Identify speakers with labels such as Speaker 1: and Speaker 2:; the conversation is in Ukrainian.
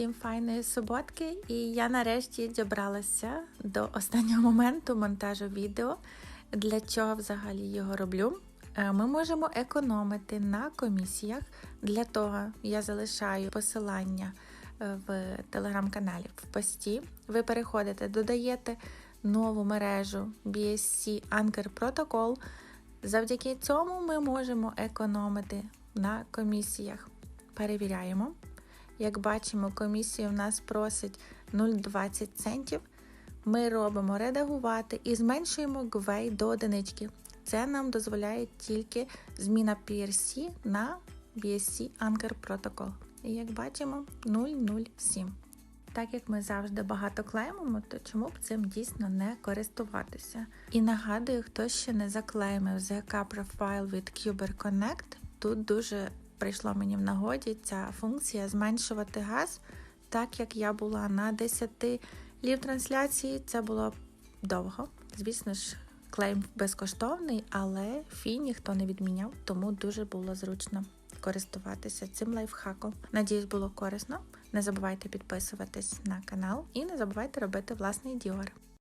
Speaker 1: Всім файної суботки, і я нарешті дібралася до останнього моменту монтажу відео. Для чого взагалі його роблю? Е, Ми можемо економити на комісіях. Для того я залишаю посилання е, в телеграм-каналі в пості. Ви переходите, додаєте нову мережу BSC Anchor Protocol. Завдяки цьому ми можемо економити на комісіях. Перевіряємо. Як бачимо, комісія у нас просить 0,20 центів. Ми робимо редагувати і зменшуємо гвей до одинички. Це нам дозволяє тільки зміна PRC на BSC Anchor Protocol. І як бачимо, 0,07. Так як ми завжди багато клеймимо, то чому б цим дійсно не користуватися? І нагадую, хто ще не заклеймив ZK Profile від Cuber Connect, тут дуже прийшло мені в нагоді ця функція зменшувати газ, так як я була на 10 лів трансляції, це було довго. Звісно ж, клейм безкоштовний, але фі ніхто не відміняв, тому дуже було зручно користуватися цим лайфхаком. Надіюсь, було корисно. Не забувайте підписуватись на канал і не забувайте робити власний діор.